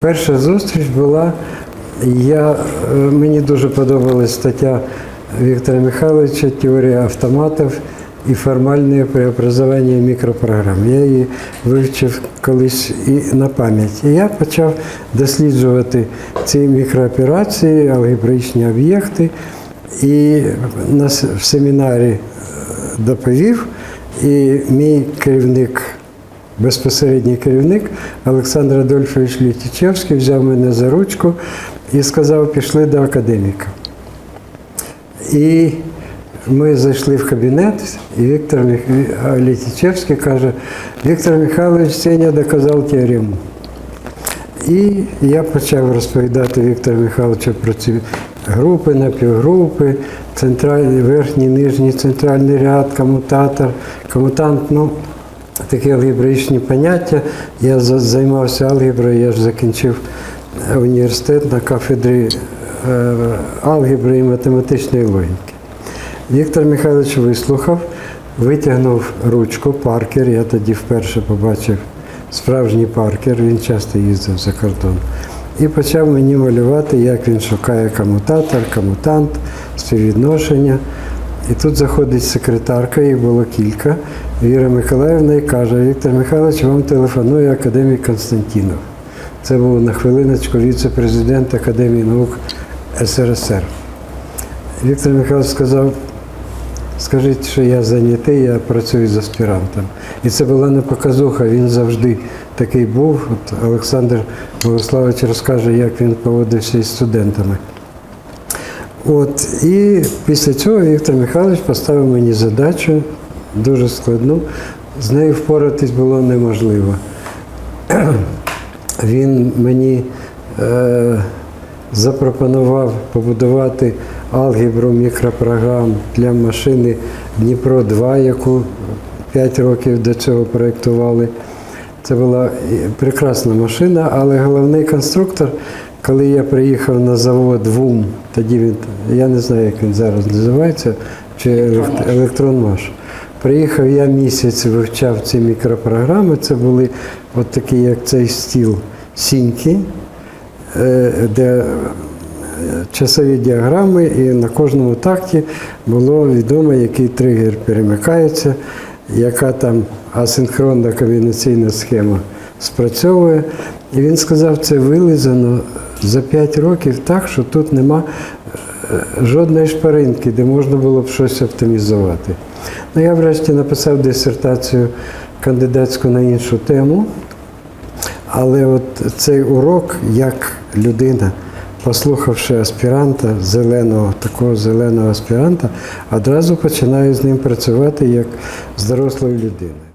Перша зустріч була, я, е, мені дуже подобалась стаття Віктора Михайловича Теорія автоматів і формальне преобразування мікропрограм. Я її вивчив колись і на пам'ять. І я почав досліджувати ці мікрооперації, алгебраїчні об'єкти. І на в семінарі е, доповів, і мій керівник безпосередній керівник Олександр Адольфович Літічевський взяв мене за ручку і сказав, пішли до академіка. І ми зайшли в кабінет, і Віктор Міх- Літічевський каже, Віктор Михайлович Сеня доказав теорему. І я почав розповідати Віктору Михайловичу про ці групи, напівгрупи, центральний, верхній, нижній центральний ряд, комутатор, комутант, ну, такі алгебраїчні поняття. Я займався алгеброю, я ж закінчив університет на кафедрі е, алгебри і математичної логіки. Віктор Михайлович вислухав, витягнув ручку, паркер. Я тоді вперше побачив справжній паркер, він часто їздив за кордон. І почав мені малювати, як він шукає комутатор, комутант, співвідношення. І тут заходить секретарка, їх було кілька, Віра Миколаївна і каже, Віктор Михайлович, вам телефонує академік Константінов. Це був на хвилиночку віце-президент Академії наук СРСР. Віктор Михайлович сказав, скажіть, що я зайнятий, я працюю з аспірантом. І це була не показуха, він завжди такий був. От Олександр Богославович розкаже, як він поводився із студентами. От, і після цього Віктор Михайлович поставив мені задачу дуже складну. З нею впоратись було неможливо. Він мені е, запропонував побудувати алгебру мікропрограм для машини Дніпро 2, яку 5 років до цього проєктували. Це була прекрасна машина, але головний конструктор, коли я приїхав на завод ВУМ, тоді він, я не знаю, як він зараз називається, чи елект- електронмаш. Приїхав я місяць, вивчав ці мікропрограми. Це були от такі, як цей стіл сіньки, е, де е, часові діаграми, і на кожному такті було відомо, який тригер перемикається, яка там асинхронна комбінаційна схема спрацьовує. І він сказав, це вилизано за 5 років так, що тут нема е, жодної шпаринки, де можна було б щось оптимізувати. Ну, я врешті написав дисертацію кандидатську на іншу тему. Але от цей урок, як людина, послухавши аспіранта, зеленого, такого зеленого аспіранта, одразу починає з ним працювати як з дорослою людиною.